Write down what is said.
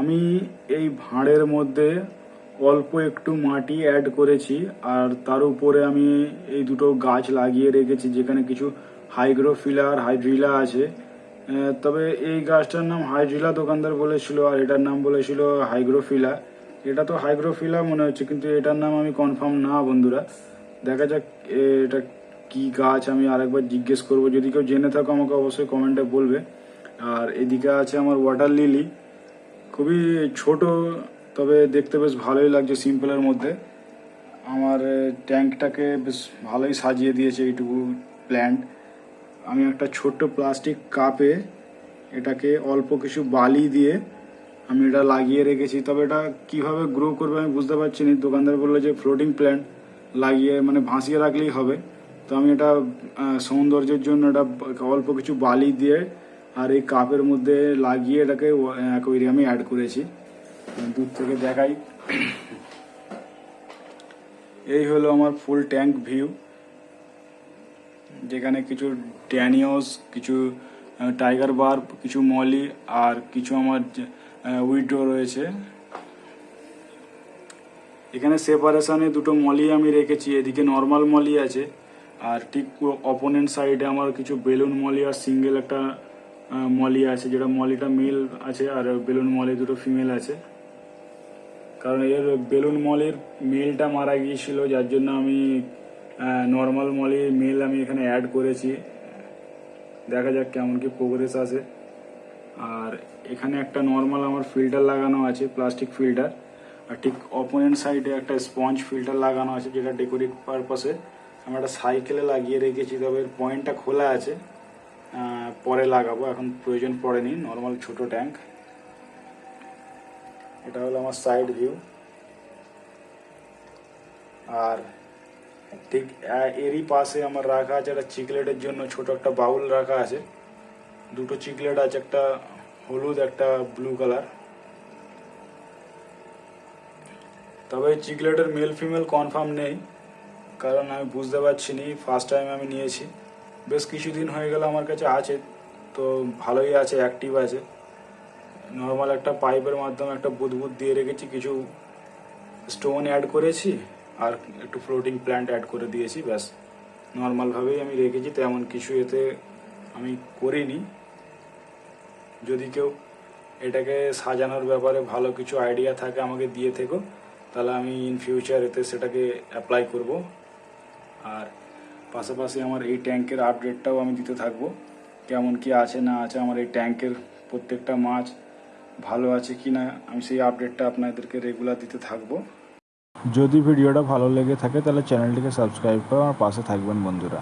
আমি এই ভাঁড়ের মধ্যে অল্প একটু মাটি অ্যাড করেছি, আর তার উপরে আমি এই দুটো গাছ লাগিয়ে রেখেছি, যেখানে কিছু হাইগ্রোফিলা আর হাইড্রিলা আছে তবে এই গাছটার নাম হাইড্রিলা দোকানদার বলেছিল, আর এটার নাম বলেছিল হাইগ্রোফিলা এটা তো হাইগ্রোফিলা মনে হচ্ছে, কিন্তু এটার নাম আমি কনফার্ম না বন্ধুরা। দেখা যাক এটা কি গাছ, আমি আরেকবার জিজ্ঞেস করব। যদি কেউ জেনে থাকো, আমাকে অবশ্যই কমেন্টে বলবে। আর এদিকে আছে আমার ওয়াটার লিলি খুবই ছোট, তবে দেখতে বেশ ভালোই লাগছে সিম্পলের মধ্যে। আমার ট্যাঙ্কটাকে বেশ ভালোই সাজিয়ে দিয়েছে এইটুকু প্ল্যান্ট। আমি একটা ছোট্ট প্লাস্টিক কাপে এটাকে অল্প কিছু বালি দিয়ে আমি এটা লাগিয়ে রেখেছি। তবে এটা কীভাবে গ্রো করবে আমি বুঝতে পারছি না। দোকানদার বলল যে ফ্লোটিং প্ল্যান্ট লাগিয়ে মানে ভাসিয়ে রাখলেই হবে। তো আমি এটা সৌন্দর্যের জন্য এটা অল্প কিছু বালি দিয়ে আর এই কাপের মধ্যে লাগিয়ে এটাকে অ্যাকোয়ারিয়ামে অ্যাড করেছি। দূর থেকে দেখাই। এই হলো আমার ফুল ট্যাঙ্ক ভিউ যেখানে কিছু ড্যানিওস কিছু টাইগার বার কিছু মলি আর কিছু আমার উইডো রয়েছে। এখানে সেপারেশনে দুটো মলি আমি রেখেছি। এদিকে নর্মাল মলি আছে। আর ঠিক অপোনেন্ট সাইডে আমার কিছু বেলুন মলি আর সিঙ্গেল একটা মলি আছে, যেটা মলিটা মেল আছে আর বেলুন মলি দুটো ফিমেল আছে। কারণ এর বেলুন মলের মেলটা মারা গিয়েছিল, যার জন্য আমি নর্মাল মলে মেল আমি এখানে অ্যাড করেছি। দেখা যাক কেমন কি প্রোগ্রেস আছে আর এখানে একটা নর্মাল আমার ফিল্টার লাগানো আছে প্লাস্টিক ফিল্টার আর ঠিক অপোনেন্ট সাইডে একটা স্পঞ্জ ফিল্টার লাগানো আছে, যেটা ডেকোরেট পারপাসে আমি একটা সাইকেলে লাগিয়ে রেখেছি, তবে পয়েন্টটা খোলা আছে। পরে লাগাবো, এখন প্রয়োজন পড়েনি নর্মাল ছোট ট্যাঙ্ক এটা হলো আমার সাইড ভিউ আর ঠিক এরই পাশে আমার রাখা আছে একটা চিকলেটের জন্য ছোট একটা বাউল রাখা আছে। দুটো চিকলেট আছে, একটা হলুদ, একটা ব্লু কালার তবে চিকলেটের মেল ফিমেল কনফার্ম নেই, কারণ আমি বুঝতে পারছি নি ফার্স্ট টাইম আমি নিয়েছি। বেশ কিছুদিন হয়ে গেল আমার কাছে আছে, তো ভালোই আছে অ্যাক্টিভ আছে। নর্মাল একটা পাইপের মাধ্যমে একটা বুদবুদ দিয়ে রেখেছি, কিছু স্টোন অ্যাড করেছি, আর একটু ফ্লোটিং প্ল্যান্ট অ্যাড করে দিয়েছি, ব্যাস। নর্মালভাবেই আমি রেখেছি, তেমন কিছু এতে আমি করিনি। যদি কেউ এটাকে সাজানোর ব্যাপারে ভালো কিছু আইডিয়া থাকে আমাকে দিয়ে থেকো, তাহলে আমি ইন ফিউচার এতে সেটাকে অ্যাপ্লাই করব। আর পাশাপাশি আমার এই ট্যাঙ্কের আপডেটটাও আমি দিতে থাকব। কেমন কি আছে, না আছে, আমার এই ট্যাঙ্কের প্রত্যেকটা মাছ ভালো আছে কি না, আমি সেই আপডেটটা আপনাদেরকে রেগুলার দিতে থাকব। যদি ভিডিওটা ভালো লেগে থাকে, তাহলে চ্যানেলটিকে সাবস্ক্রাইব করে আমার পাশে থাকবেন বন্ধুরা।